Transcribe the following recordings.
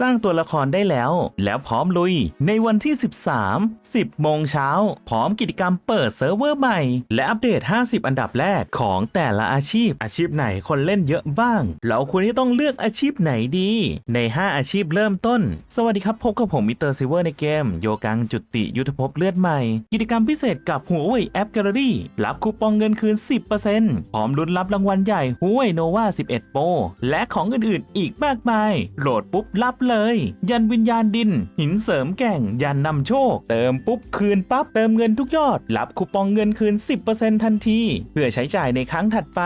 สร้างตัวละครได้แล้ว แล้วพร้อมลุย ในวันที่ 13 10โมงเช้า พร้อมกิจกรรมเปิดเซิร์ฟเวอร์ใหม่ และอัปเดต 50 อันดับแรกของแต่ละอาชีพ อาชีพไหนคนเล่นเยอะบ้าง เราควรที่ต้องเลือกอาชีพไหนดี ใน 5 อาชีพเริ่มต้น สวัสดีครับ พบกับผมมิสเตอร์ซิเวอร์ในเกม โยกังจุติยุทธภพเลือดใหม่ กิจกรรมพิเศษกับหัวเว่ยแอปแกลเลอรี่รับคูปองเงินคืน 10%พร้อมลุ้นรับรางวัลใหญ่หัวเว่ยโนวา11 โปรและของอื่นๆ อีกมากมาย โหลดปุ๊บรับเลย ยันวิญญาณดิน หินเสริมแก่ง ยันนำโชค เติมปุ๊บคืนปั๊บเติมเงินทุกยอด รับคูปองเงินคืน 10%ทันที เพื่อใช้จ่ายในครั้งถัดไป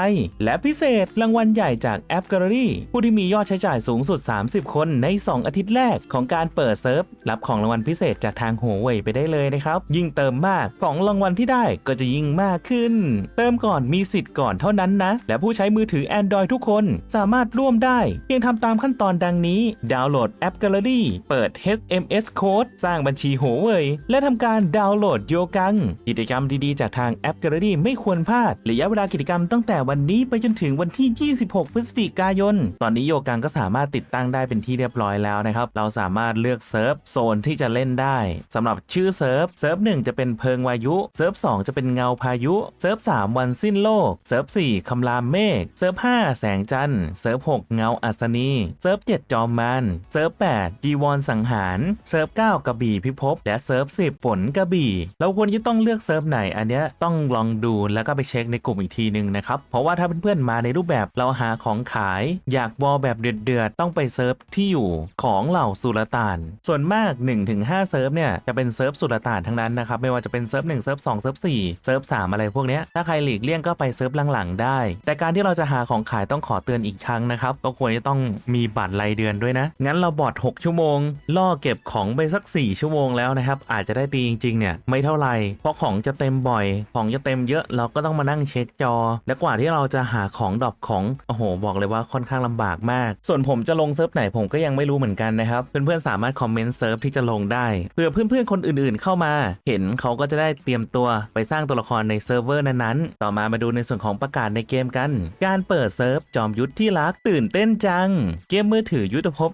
และพิเศษรางวัลใหญ่จากแอปแกลเลอรี่ผู้ที่มียอดใช้จ่ายสูงสุด 30 คนใน 2 อาทิตย์แรกของการเปิดเซิร์ฟรับของรางวัลพิเศษจากทางหัวเว่ยไปได้เลยนะครับยิ่งเติมมากของรางวัลที่ได้ก็จะยิ่งมากขึ้น เติมก่อนมีสิทธิ์ก่อนเท่านั้นนะ และผู้ใช้มือถือ Android ทุกคน สามารถร่วมได้เพียงทำตามขั้นตอนดังนี้ ดาวน์โหลดแอป Gallery เปิด HMS Code สร้างบัญชีหัวเว่ยและทำการดาวน์โหลดโยกัง กิจกรรมดีๆ จากทางแอป Gallery ไม่ควรพลาดระยะเวลากิจกรรมตั้งแต่วันนี้ไปจนถึงวันที่ 26 พฤศจิกายน ตอนนี้โยกังก็สามารถติดตั้งได้เป็นที่เรียบร้อยแล้วนะครับ เราสามารถเลือกเซิร์ฟโซนที่จะเล่นได้สำหรับชื่อเซิร์ฟเซิร์ฟ1จะเป็นเพิงวายุเซิร์ฟ2จะเป็นเงาพายุเซิร์ฟ3วันสิ้นโลกเซิร์ฟ4คำรามเมฆเซิร์ฟ5แสงจันทร์เซิร์ฟ6เงาอัศนีเซิร์ฟ7จอมมันเซิร์ฟ8จีวรสังหาร เซิร์ฟ9กระบี่พิภพและเซิร์ฟ10 ฝนกระบี่ เราควรจะต้องเลือกเซิร์ฟไหน อันเนี้ยต้องลองดูแล้วก็ไปเช็คในกลุ่มอีกทีหนึ่งนะครับ เพราะว่าถ้าเพื่อนๆมาในรูปแบบเราหาของขาย อยากวอลแบบเดือดๆต้องไปเซิร์ฟที่อยู่ของเหล่าสุลต่าน ส่วนมาก 1-5 เซิร์ฟเนี่ยจะเป็นเซิร์ฟสุลต่านทั้งนั้นนะครับไม่ว่าจะเป็นเซิร์ฟ1เซิร์ฟ2เซิร์ฟ4เซิร์ฟ3อะไรพวกเนี้ยถ้าใครหลีกเลี่ยงก็ไปเซิร์ฟหลังๆได้ แต่การที่เราจะหาของขายต้องขอเตือนอีกครั้งนะครับก็ควรจะต้องมีบัตรรายเดือนด้วยนะงั้นเราบอด6 ชั่วโมง ล่อเก็บของไปสัก 4 ชั่วโมงแล้วนะครับ อาจจะได้ตีจริงๆเนี่ยไม่เท่าไหร่เพราะของจะเต็มบ่อย ของจะเต็มเยอะเราก็ต้องมานั่งเช็คจอ และกว่าที่เราจะหาของดรอปของโอ้โห บอกเลยว่าค่อนข้างลำบากมาก ส่วนผมจะลงเซิร์ฟไหนผมก็ยังไม่รู้เหมือนกันนะครับเพื่อนๆสามารถคอมเมนต์เซิร์ฟที่จะลงได้เพื่อเพื่อนๆคนอื่นๆเข้ามา เห็นเขาก็จะได้เตรียมตัวไปสร้างตัวละครในเซิร์ฟเวอร์นั้นๆ ต่อมามาดูในส่วนของประกาศในเกมกัน การเปิดเซิร์ฟจอมยุทธที่รักตื่นเต้นจัง เกมมือถือยุทธภพ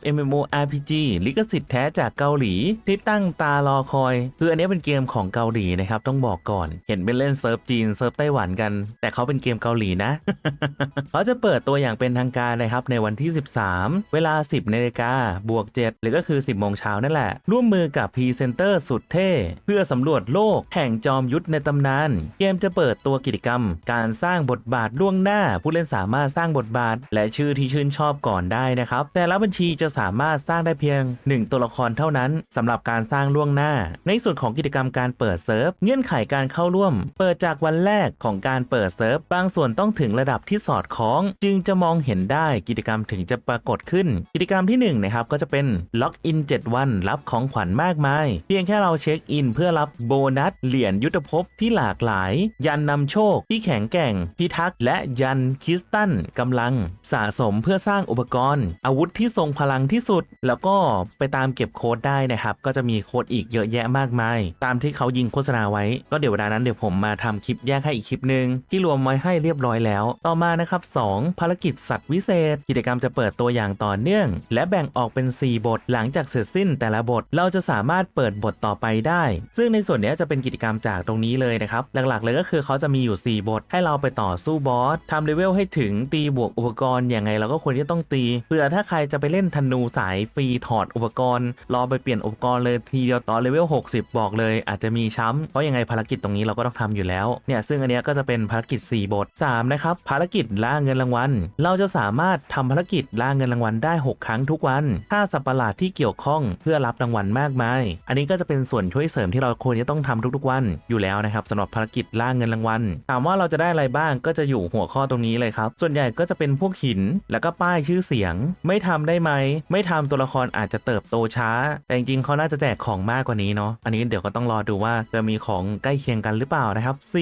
RPG ลิขสิทธิ์แท้จากเกาหลี ที่ตั้งตารอคอย คืออันนี้เป็นเกมของเกาหลีนะครับ ต้องบอกก่อน เห็นเป็นเล่นเซิร์ฟจีนเซิร์ฟไต้หวันกัน แต่เขาเป็นเกมเกาหลีนะ เขาจะเปิดตัวอย่างเป็นทางการนะครับในวันที่ 13 เวลา 10นาฬิกาบวก 7 หรือก็คือ 10โมงเช้านั่นแหละ ร่วมมือกับพรีเซนเตอร์สุดเท่ เพื่อสำรวจโลกแห่งจอมยุทธในตำนาน เกมจะเปิดตัวกิจกรรม การสร้างบทบาทล่วงหน้า ผู้เล่นสามารถสร้างบทบาท และชื่อที่ชื่นชอบก่อนได้นะครับแต่ละบัญชีจะสามารถสร้างได้เพียง 1 ตัวละครเท่านั้นสำหรับการสร้างล่วงหน้า ในส่วนของกิจกรรมการเปิดเซิร์ฟเงื่อนไขการเข้าร่วม เปิดจากวันแรกของการเปิดเซิร์ฟบางส่วนต้องถึงระดับที่สอดคล้อง จึงจะมองเห็นได้กิจกรรมถึงจะปรากฏขึ้น กิจกรรมที่1นงนะครับก็จะเป็นล็อกอิน7 วันรับของขวัญมากมาย เพียงแค่เราเช็คอิน เพื่อรับโบนัส เหรียญยุทธภพที่หลากหลาย ยันนำโชคที่แข็งแกร่ง พิทักษ์และยันคริสตันกำลัง สะสมเพื่อสร้างอุปกรณ์ อาวุธที่ทรงพลังที่สุดแล้วก็ไปตามเก็บโค้ดได้นะครับ ก็จะมีโค้ดอีกเยอะแยะมากมาย ตามที่เขายิงโฆษณาไว้ ก็เดี๋ยวเวลานั้นเดี๋ยวผมมาทำคลิปแยกให้อีกคลิปหนึ่งที่รวมไว้ให้เรียบร้อยแล้ว ต่อมานะครับ 2 ภารกิจสัตว์วิเศษ กิจกรรมจะเปิดตัวอย่างต่อเนื่อง และแบ่งออกเป็น 4 บท หลังจากเสร็จสิ้นแต่ละบทเราจะสามารถเปิดบทต่อไปได้ ซึ่งในส่วนนี้จะเป็นกิจกรรมจากตรงนี้เลยนะครับ หลักๆ เลยก็คือเขาจะมีอยู่ 4 บท ให้เราไปต่อสู้บอสทำเลเวลให้ถึงตีบวกอุปกรณ์อย่างไงเราก็ควรที่ต้องตีเผื่อถ้าใครจะไปเล่นธนูสายฟรีถอดอุปกรณ์ รอไปเปลี่ยนอุปกรณ์เลยทีเดียวต่อเลเวล60 บอกเลย อาจจะมีช้ำเพราะยังไงภารกิจตรงนี้เราก็ต้องทำอยู่แล้วเนี่ยซึ่งอันนี้ก็จะเป็นภารกิจ 4 บท 3 นะครับ ภารกิจล่าเงินรางวัลเราจะสามารถทำภารกิจล่าเงินรางวัลได้ 6 ครั้งทุกวัน ถ้าสัตว์ประหลาดที่เกี่ยวข้องเพื่อรับรางวัลมากมาย อันนี้ก็จะเป็นส่วนช่วยเสริมที่เราควรจะต้องทำทุกๆวันอยู่แล้วนะครับสำหรับภารกิจล่าเงินรางวัลถามว่าเราจะได้อะไรบ้างก็จะอยู่หัวข้อตรงนี้เลยครับส่วนใหญ่ก็จะเป็นพวกหินแล้วก็ป้ายชื่อเสียง ไม่ทำได้ไหมไม่ทำตัวละครอาจจะเติบโตช้า แต่จริงๆเขาน่าจะแจกของมากกว่านี้เนาะอันนี้เดี๋ยวก็ต้องรอดูว่าจะมีของใกล้เคียงกันหรือเปล่านะครับ C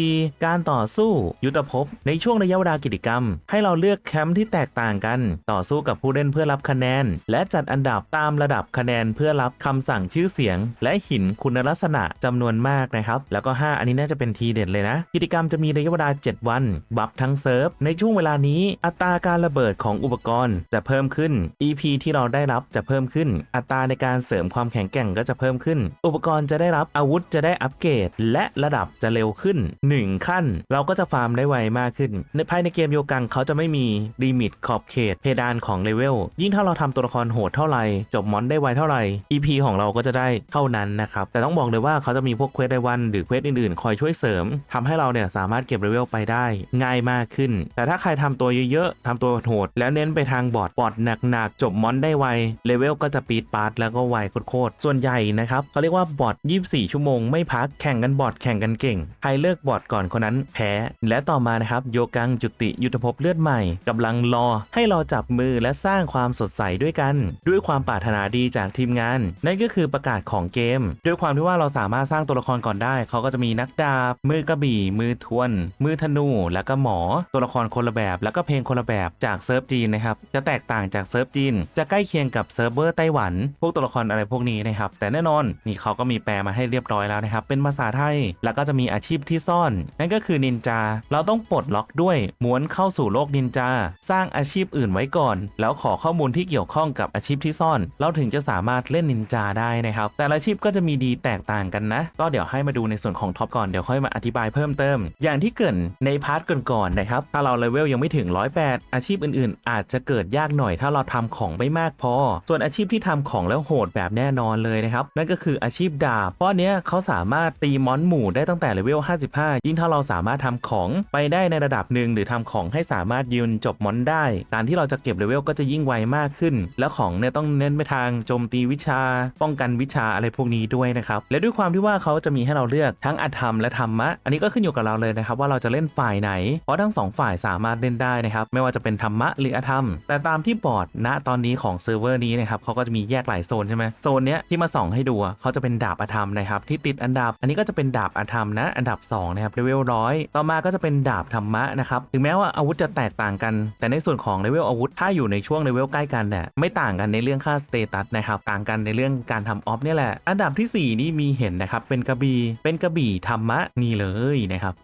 การต่อสู้ยุทธภพในช่วงระยะเวลากิจกรรม ให้เราเลือกแคมป์ที่แตกต่างกัน ต่อสู้กับผู้เล่นเพื่อรับคะแนน และจัดอันดับตามระดับคะแนนเพื่อรับคำสั่งชื่อเสียง และหินคุณลักษณะจำนวนมากนะครับ แล้วก็ 5 อันนี้น่าจะเป็นทีเด็ดเลยนะ กิจกรรมจะมีระยะเวลา 7 วัน บัฟทั้งเซิร์ฟ ในช่วงเวลานี้ อัตราการระเบิดของอุปกรณ์จะเพิ่มขึ้น EP ที่เราได้รับฟจะเพิ่มขึ้น อัตราในการเสริมความแข็งแกร่งก็จะเพิ่มขึ้น อุปกรณ์จะได้รับอาวุธจะได้อัปเกรด และระดับจะเร็วขึ้น 1 ขั้น เราก็จะฟาร์มได้ไวมากขึ้น ในภายในเกมโยกังเขาจะไม่มีลิมิตขอบเขตเพดานของเลเวลยิ่งถ้าเราทำตัวละครโหดเท่าไหร่ จบมอนได้ไวเท่าไหร่ EP ของเราก็จะได้เท่านั้นนะครับแต่ต้องบอกเลยว่าเขาจะมีพวกเควสรายวันหรือเควสอื่นๆ คอยช่วยเสริมทำให้เราเนี่ยสามารถเก็บเลเวลไปได้ง่ายมากขึ้น แต่ถ้าใครทำตัวเยอะๆทำตัวโหดแล้วเน้นไปทางบอดบอดหนักๆจบมอนได้ไวเลเวลก็จะปีดปาร์ตแล้วก็ไวโคตรส่วนใหญ่นะครับเขาเรียกว่าบอด24 ชั่วโมงไม่พักแข่งกันบอดแข่งกันเก่ง ใครเลิกบอดก่อนคนนั้นแพ้ และต่อมานะครับโยกังจุติยุทธภพเลือดใหม่กำลังรอให้เราจับมือและสร้างความสดใสด้วยกัน ด้วยความปรารถนาดีจากทีมงาน นั่นก็คือประกาศของเกม ด้วยความที่ว่าเราสามารถสร้างตัวละครก่อนได้ เขาก็จะมีนักดาบ มือกระบี่ มือทวน มือธนู แล้วก็หมอ ตัวละครคนละแบบ แล้วก็เพลงคนละแบบจากเซิร์ฟจีนนะครับ จะแตกต่างจากเซิร์ฟจีน จะใกล้เคียงกับเซิร์ฟเวอร์ไต้หวัน พวกตัวละครอะไรพวกนี้นะครับ แต่แน่นอนนี่เขาก็มีแปลมาให้เรียบร้อยแล้วนะครับ เป็นภาษาไทย แล้วก็จะมีอาชีพที่ซ่อน นั่นก็คือนินจา เราต้องปลดล็อกด้วย ม้วนเข้าสู่โลกนินจา สร้างอาชีพอื่นไว้ก่อน แล้วขอข้อมูลที่เกี่ยวข้องกับอาชีพที่ซ่อน เราถึงจะสามารถเล่นนินจาได้นะครับ แต่ละอาชีพก็จะมีดีแตกต่างกันนะ ก็เดี๋ยวให้มาดูในส่วนของท็อปก่อน เดี๋ยวค่อยมาอธิบายเพิ่มเติม อย่างที่เกรินในพาร์ทก่อนๆนะครับ ถ้าเราเลเวลยังไม่ถึง 108 อาชีพอื่นๆ อาจจะเกิดยากหน่อยถ้าเราทำของไม่มากพอส่วนอาชีพที่ทำของแล้วโหดแบบแน่นอนเลยนะครับ นั่นก็คืออาชีพดาบเพราะอันเนี้ยเขาสามารถตีมอนหมู่ได้ตั้งแต่เลเวล 55 ยิ่งถ้าเราสามารถทำของไปได้ในระดับหนึ่งหรือทำของให้สามารถยืนจบมอนได้ การที่เราจะเก็บเลเวลก็จะยิ่งไวมากขึ้น แล้วของเนี่ยต้องเน้นไปทางโจมตีวิชา ป้องกันวิชาอะไรพวกนี้ด้วยนะครับ และด้วยความที่ว่าเขาจะมีให้เราเลือกทั้งอธรรมและธรรมะ อันนี้ก็ขึ้นอยู่กับเราเลยนะครับว่าเราจะเล่นฝ่ายไหน เพราะทั้งสองฝ่ายสามารถเล่นได้นะครับ ไม่ว่าจะเป็นธรรมะหรืออธรรม แต่ตามที่บอร์ดณตอนนี้ของเซิร์ฟเวอร์นี้นะครับเขาก็จะมีแยกหลายโซนใช่ไหมโซนเนี้ยที่มาส่องให้ดูเขาจะเป็นดาบอธรรมนะครับที่ติดอันดับ อันนี้ก็จะเป็นดาบอธรรมนะ อันดับสองนะครับเลเวลร้อยต่อมาก็จะเป็นดาบธรรมะนะครับถึงแม้ว่าอาวุธจะแตกต่างกัน แต่ในส่วนของเลเวลอาวุธถ้าอยู่ในช่วงเลเวลใกล้กันเนี่ยไม่ต่างกันในเรื่องค่าสเตตัสนะครับต่างกันในเรื่องการทำออฟเนี่ยแหละอันดับทีสี่4 นี่มีเห็นนะครับเป็นกระบี่เป็นกระบี่ธรรมะนี่เลยนะครับ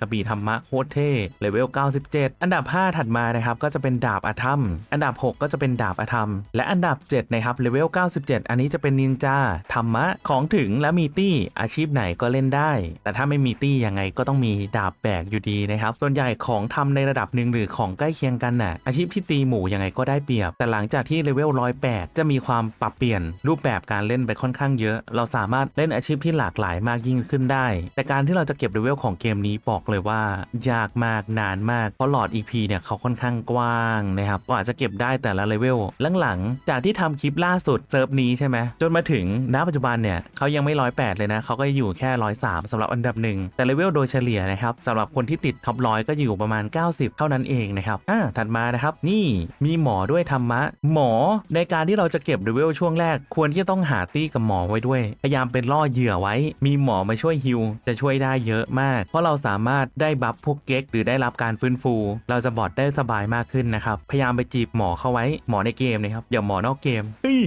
กระบี่ธรรมะโคตรเท่เลเวล97 อันดับ 5 ถัดมานะครับก็จะเป็นดาบอาธรรม อันดับ 6 ก็จะเป็นดาบอาธรรมและอันดับ 7 นะครับเลเวล 97 อันนี้จะเป็นนินจาธรรมะของถึงและมีตี้อาชีพไหนก็เล่นได้ แต่ถ้าไม่มีตี้ยังไงก็ต้องมีดาบแบกอยู่ดีนะครับ ส่วนใหญ่ของทำในระดับหนึ่งหรือของใกล้เคียงกันน่ะอาชีพที่ตีหมูยังไงก็ได้เปรียบ แต่หลังจากที่เลเวล 108 จะมีความปรับเปลี่ยนรูปแบบการเล่นไปค่อนข้างเยอะ เราสามารถเล่นอาชีพที่หลากหลายมากยิ่งขึ้นได้ แต่การที่เราจะเก็บเลเวลของเกมนี้บอกเลยว่า ยากมากนานมากเพราะหลอด EP เนี่ยเขาค่อนข้างกว้างนะครับกว่าจะเก็บได้แต่ละเลเวลหลังๆจากที่ทำคลิปล่าสุดเซิร์ฟนี้ใช่ไหมจนมาถึงณปัจจุบันเนี่ยเขายังไม่ร้อยแปดเลยนะเขาก็อยู่แค่ร้อยสามสำหรับอันดับหนึ่งแต่เลเวลโดยเฉลี่ยนะครับสำหรับคนที่ติดท็อปร้อยก็อยู่ประมาณ 90 เท่านั้นเองนะครับอ่าถัดมานะครับนี่มีหมอด้วยธรรมะ หมอในการที่เราจะเก็บเลเวลช่วงแรก ควรที่จะต้องหาตี้กับหมอไว้ด้วย พยายามเป็นล่อเหยื่อไว้ มีหมอมาช่วยฮิลจะช่วยได้เยอะมาก เพราะเราสามารถได้บัฟพวกเก๊กหรือได้รับการฟื้นฟู เราจะบอดได้สบายมากขึ้นนะครับพยายามไปจีบหมอเข้าไว้หมอในเกมนะครับอย่าหมอนอกเกมเฮ้ย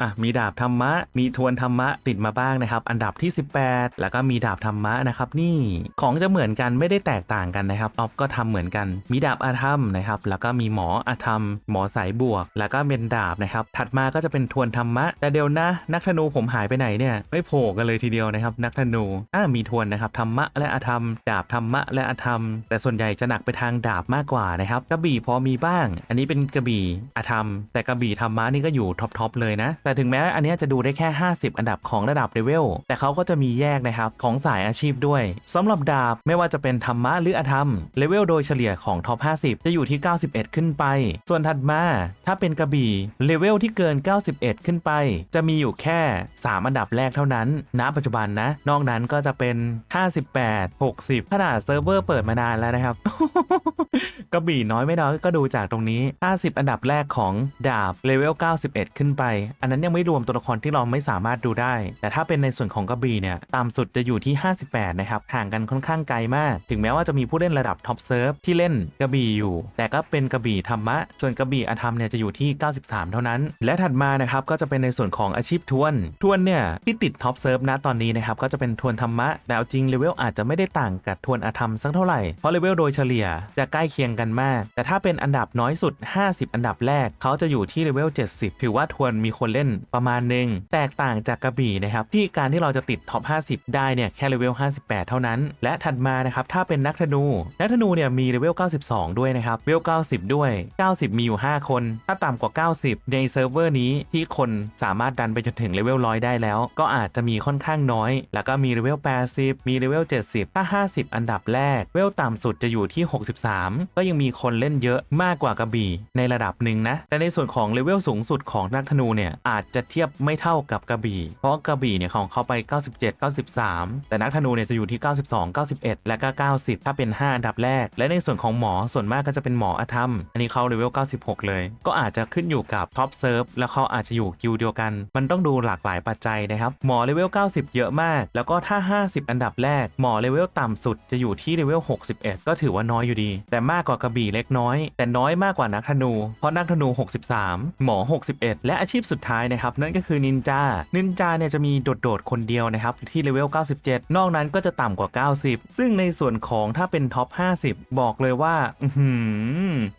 อะมีดาบธรรมะ มีทวนธรรมะติดมาบ้างนะครับ อันดับที่ 18 แล้วก็มีดาบธรรมะนะครับนี่ของจะเหมือนกันไม่ได้แตกต่างกันนะครับออฟก็ทำเหมือนกัน มีดาบอาธรรมนะครับแล้วก็มีหมออาธรรม หมอสายบวก แล้วก็เป็นดาบนะครับถัดมาก็จะเป็นทวนธรรมะ แต่เดี๋ยวนะ นักธนูผมหายไปไหนเนี่ยไม่โผล่กันเลยทีเดียวนะครับ นักธนูอ่ามีทวนนะครับธรรมะและอาธรรม ดาบธรรมะและอาธรรม แต่ส่วนใหญ่จะหนักไปทางดาบมากกว่านะครับกระบี่พอมีบ้าง อันนี้เป็นกระบี่อาธรรม แต่กระบี่ธรรมะนี่ก็อยู่ท็อปๆเลยนะ แต่ถึงแม้อันนี้จะดูได้แค่ 50 อันดับของระดับเลเวล แต่เขาก็จะมีแยกนะครับของสายอาชีพด้วยสำหรับดาบไม่ว่าจะเป็นธรรมะหรืออธรรมเลเวลโดยเฉลี่ยของท็อป 50 จะอยู่ที่ 91 ขึ้นไป ส่วนถัดมาถ้าเป็นกระบี่เลเวลที่เกิน 91 ขึ้นไป จะมีอยู่แค่ 3 อันดับแรกเท่านั้นณปัจจุบันนะ นอกนั้นก็จะเป็น 58 60 ขนาดเซิร์ฟเวอร์เปิดมานานแล้วนะครับ กระบี่น้อยไม่น้อยก็ดูจากตรงนี้ 50 อันดับแรกของดาบเลเวล 91 ขึ้นไป อันนั้นยังไม่รวมตัวละครที่เราไม่สามารถดูได้ แต่ถ้าเป็นในส่วนของกระบี่เนี่ยต่ำสุดจะอยู่ที่ 58 นะครับ ห่างกันค่อนข้างไกลมาก ถึงแม้ว่าจะมีผู้เล่นระดับท็อปเซิร์ฟที่เล่นกระบี่อยู่ แต่ก็เป็นกระบี่ธรรมะ ส่วนกระบี่อธรรมเนี่ยจะอยู่ที่ 93 เท่านั้น และถัดมานะครับก็จะเป็นในส่วนของอาชีพทวน ทวนเนี่ยที่ติดท็อปเซิร์ฟนะตอนนี้นะครับก็จะเป็นทวนธรรมะ แต่เอาจริงเลเวลอาจจะไม่ได้ต่างกับทวนอธรรมสักเท่าไหร่ เพราะเลเวลโดยเฉลี่ยจะใกล้เคียงกันมาก แต่ถ้าเป็นอันดับน้อยสุด 50 อันดับแรกเขาจะอยู่ที่เลเลเวล 70 ถือว่าทวนมีคนเล่นประมาณหนึ่งแตกต่างจากกระบี่นะครับ ที่การที่เราจะติดท็อป 50 ได้เนี่ยแค่เลเวล 58 เท่านั้น และถัดมานะครับ ถ้าเป็นนักธนู นักธนูเนี่ยมีเลเวล 92 ด้วยนะครับเลเวล 90 ด้วย 90 มีอยู่ 5 คน ถ้าต่ำกว่า 90 ในเซิร์ฟเวอร์นี้ที่คนสามารถดันไปจนถึงเลเวล 100 ได้แล้ว ก็อาจจะมีค่อนข้างน้อย แล้วก็มีเลเวล 80 มีเลเวล 70 ถ้า 50 อันดับแรกเลเวลต่ำสุดจะอยู่ที่ 63 ก็ยังมีคนเล่นเยอะมากกว่ากระบี่ในระดับหนึ่งนะ แต่ในส่วนของเลเลเวลสูงสุดของนักธนูเนี่ยอาจจะเทียบไม่เท่ากับกระบี่ เพราะกระบี่เนี่ยของเขาไป 97 93 แต่นักธนูเนี่ยจะอยู่ที่ 92 91 และก็ 90 ถ้าเป็น 5 อันดับแรก และในส่วนของหมอส่วนมากก็จะเป็นหมออธรรม อันนี้เขาเลเวล 96 เลย ก็อาจจะขึ้นอยู่กับท็อปเซิร์ฟแล้วเขาอาจจะอยู่กิลเดียวกัน มันต้องดูหลากหลายปัจจัยนะครับหมอเลเวล 90 เยอะมาก แล้วก็ถ้า 50 อันดับแรก หมอเลเวลต่ำสุดจะอยู่ที่เลเวล 61 ก็ถือว่าน้อยอยู่ดี แต่มากกว่ากระบี่เล็กน้อย แต่น้อยมากกว่านักธนู เพราะนักธนู 63หมอ 61 และอาชีพสุดท้ายนะครับนั่นก็คือนินจา นินจาเนี่ยจะมีโดดๆคนเดียวนะครับที่เลเวล 97 นอกนั้นก็จะต่ำกว่า 90 ซึ่งในส่วนของถ้าเป็นท็อป 50 บอกเลยว่าอื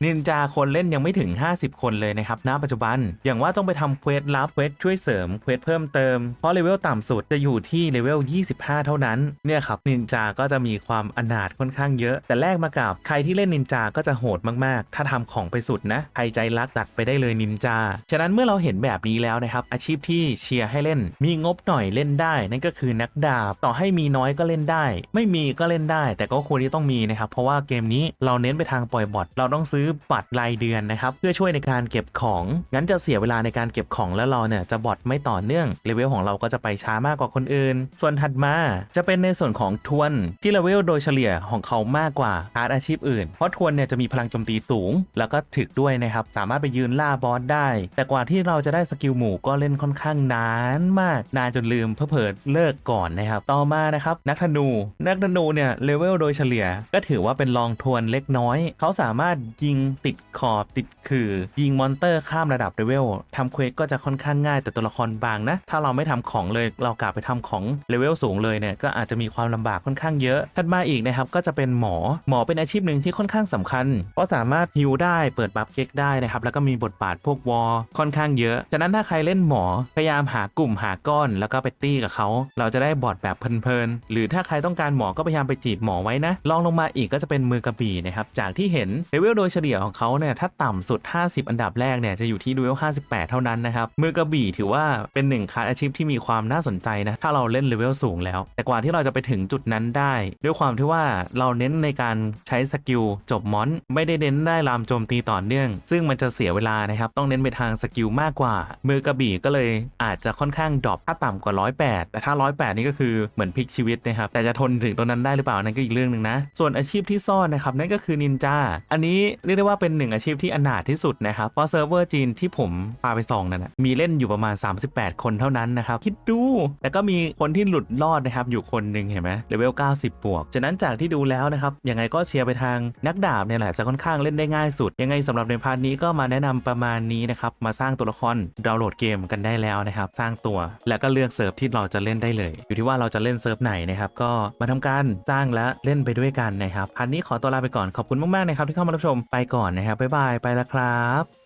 นินจาคนเล่นยังไม่ถึง 50 คนเลยนะครับณปัจจุบัน อย่างว่าต้องไปทำเควสลับเควสช่วยเสริมเควสเพิ่มเติม เพราะเลเวลต่ำสุดจะอยู่ที่เลเวล 25 เท่านั้น เนี่ยครับนินจาก็จะมีความอนาถค่อนข้างเยอะ แต่แลกมากับใครที่เล่นนินจาก็จะโหดมากๆ ถ้าทำของไปสุดนะ ใครใจรักจัดไปได้เลยนินจาฉะนั้นเมื่อเราเห็นแบบนี้แล้วนะครับ อาชีพที่เชียร์ให้เล่น มีงบหน่อยเล่นได้ นั่นก็คือนักดาบ ต่อให้มีน้อยก็เล่นได้ ไม่มีก็เล่นได้ แต่ก็ควรที่ต้องมีนะครับ เพราะว่าเกมนี้เราเน้นไปทางปล่อยบอทเราต้องซื้อบัตรรายเดือนนะครับ เพื่อช่วยในการเก็บของ งั้นจะเสียเวลาในการเก็บของแล้วเราเนี่ยจะบอทไม่ต่อเนื่องเลเวลของเราก็จะไปช้ามากกว่าคนอื่น ส่วนถัดมาจะเป็นในส่วนของทวนที่เลเวลโดยเฉลี่ยของเขามากกว่าพาร์ทอาชีพอื่น เพราะทวนเนี่ยจะมีพลังโจมตีสูง แล้วก็ถึกด้วยนะครับ สามารถไปยืนล่าบอสได้ แต่กว่าที่เราจะได้สกิลหมู่ก็เล่นค่อนข้างนานมาก นานจนลืมเพื่อเผิดเลิกก่อนนะครับ ต่อมานะครับนักธนู นักธนูเนี่ยเลเวลโดยเฉลี่ย ก็ถือว่าเป็นรองทวนเล็กน้อย เขาสามารถยิงติดขอบติดคือ ยิงมอนเตอร์ข้ามระดับเลเวลทำเควสก็จะค่อนข้างง่ายแต่ตัวละครบางนะ ถ้าเราไม่ทำของเลยเรากลับไปทำของเลเวลสูงเลยเนี่ยก็อาจจะมีความลำบากค่อนข้างเยอะถัดมาอีกนะครับก็จะเป็นหมอหมอเป็นอาชีพหนึ่งที่ค่อนข้างสำคัญเพราะสามารถฮิวได้เปิดบัฟเก็กได้นะครับแล้วก็มีบทบาทพวกวอค่อนข้างเยอะ ฉะนั้นถ้าใครเล่นหมอพยายามหากลุ่มหาก้อน แล้วก็ไปตี้กับเขา เราจะได้บอดแบบเพลินๆ หรือถ้าใครต้องการหมอก็พยายามไปจีบหมอไว้นะ ลองลงมาอีกก็จะเป็นมือกระบี่นะครับ จากที่เห็นเลเวลโดยเฉลี่ยของเขาเนี่ยถ้าต่ำสุด 50 อันดับแรกเนี่ยจะอยู่ที่เลเวล58 เท่านั้นนะครับ มือกระบี่ถือว่าเป็นหนึ่งคาสอาชีพที่มีความน่าสนใจนะ ถ้าเราเล่นเลเวลสูงแล้ว แต่กว่าที่เราจะไปถึงจุดนั้นได้ ด้วยความที่ว่าเราเน้นในการใช้สกิลจบมอน ไม่ได้เน้นได้ลามโจมตีต่อเนื่อง ซึ่งมันจะเสียเวลานะครับต้องเน้นไปทางสกิลมากกว่า มือกระบี่ก็เลยอาจจะค่อนข้างดรอปถ้าต่ำกว่า 108 แต่ถ้า 108 นี่ก็คือเหมือนพลิกชีวิตนะครับ แต่จะทนถึงตรงนั้นได้หรือเปล่านั่นก็อีกเรื่องหนึ่งนะ ส่วนอาชีพที่ซ่อนนะครับนั่นก็คือนินจา อันนี้เรียกได้ว่าเป็นหนึ่งอาชีพที่อนาถที่สุดนะครับ เพราะเซิร์ฟเวอร์จีนที่ผมพาไปส่องนั่นนะมีเล่นอยู่ประมาณ 38 คนเท่านั้นนะครับ คิดดูแล้วก็มีคนที่หลุดรอดนะครับอยู่คนหนึ่งเห็นไหมเลเวล 90 บวก ฉะนั้นจากที่ดูแล้วนะครับยังไงก็เชียร์ไปทางนักดาบเนี่ยแหละจะค่อนข้างเล่นได้ง่ายสุด ยังไงสำหรับในพาร์ทนี้ก็มาแนะนำประมาณนี้นะครับมาสร้างตัวละครดาวน์โหลดเกมกันได้แล้วนะครับ สร้างตัวแล้วก็เลือกเซิร์ฟที่เราจะเล่นได้เลย อยู่ที่ว่าเราจะเล่นเซิร์ฟไหนนะครับก็มาทำการสร้างและเล่นไปด้วยกันนะครับพันนี้ขอตัวลาไปก่อนขอบคุณมากๆนะครับที่เข้ามารับชมไปก่อนนะครับบ๊ายบายไปแล้วครับ